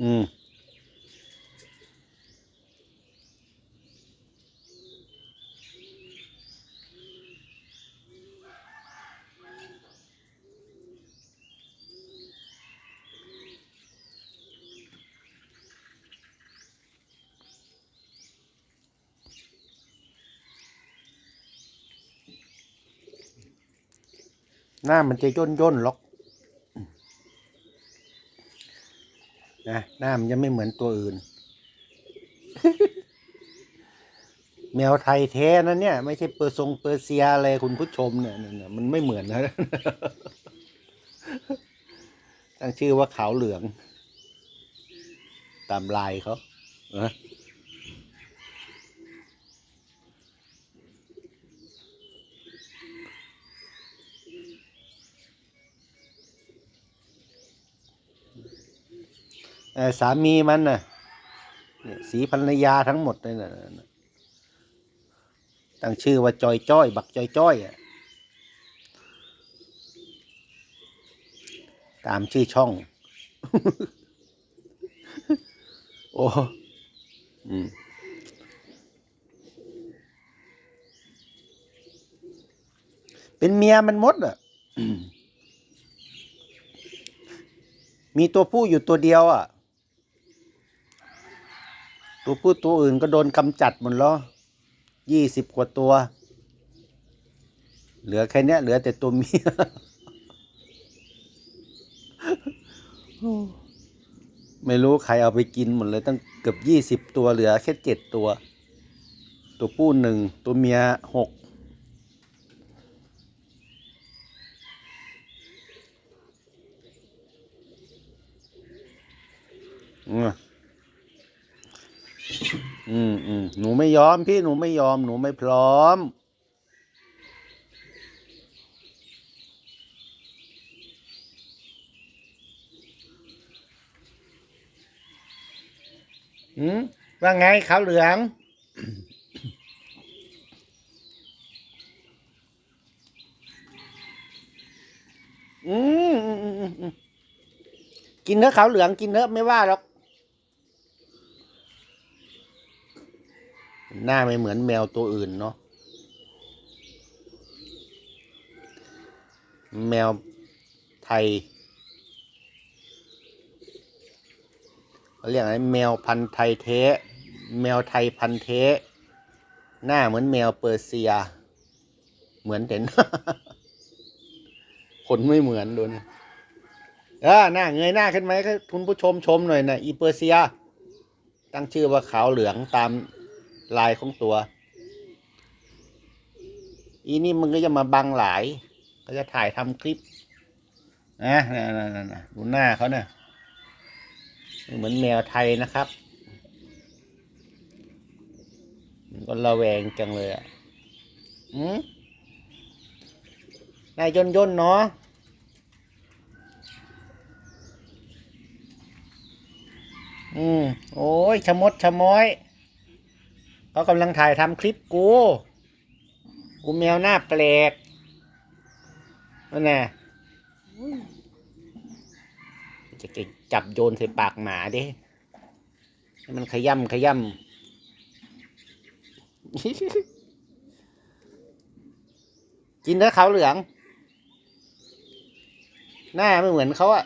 อืมหน้ามันจะย่นย่นๆหรอก น้ามันจะไม่เหมือนตัวอื่น แมวไทยแท้นะเนี่ย ไม่ใช่เปอร์ทรงเปอร์เซียอะไรคุณผู้ชมเนี่ยเนี่ยเนี่ยมันไม่เหมือนนะตั้งชื่อว่าขาวเหลือง ตามลายเขาเออ สามีมันน่ะเนี่ยสีภรรยาทั้งหมดเลยน่ะน่ะตั้งชื่อว่าจอยจ้อย บักจอยจ้อยอะตามชื่อช่อง โอ้อืมเป็นเมียมันมดอะ มีตัวผู้อยู่ตัวเดียวอะ ตัวผู้ตัวอื่นก็โดนกำจัดหมดแล้วยี่สิบกว่าตัว เหลือแค่เนี้ยเหลือแต่ตัวเมียไม่รู้ใครเอาไปกินหมดเลย ตั้งเกือบยี่สิบตัวเหลือแค่เจ็ดตัว ตัวผู้หนึ่งตัวเมียหกอืม อืมอืมหนูไม่ยอมพี่หนูไม่ยอม หนูไม่พร้อม อืมว่าไงขาวเหลือง อืมอืมอืมอืมอืมกินเนื้อขาวเหลืองกินเนื้อะไม่ว่าหรอก หน้าไม่เหมือนแมวตัวอื่นเนาะแมวไทยเขาเรียกอะไรแมวพันธุ์ไทยเทะแมวไทยพันธุ์เทะหน้าเหมือนแมวเปอร์เซีย เหมือนแต่หน้าขนไม่เหมือนดูนะเออหน้าเงยหน้าขึ้นไหมคุณผู้ชมชมหน่อยนะอีเปอร์เซีย ตั้งชื่อว่าขาวเหลืองตาม ลายของตัว อีนี่มันก็จะมาบังหลาย ก็จะถ่ายทำคลิปนะนะนะนะนะดูหน้าเขาเนี่ยเหมือนแมวไทยนะครับ มันก็ระแวงจังเลยอะอืมนายย่นย่นเนาะอืม โอ้ย ชะมด ชะม้อย เขากำลังถ่ายทำคลิปกู กูแมวหน้าแปลกนั่นแน่จะเก่งจับโยนใส่ปากหมาดิให้มันขย่ำขย่ำกินเนื้อขาวเหลือง หน้าไม่เหมือนเขาอะ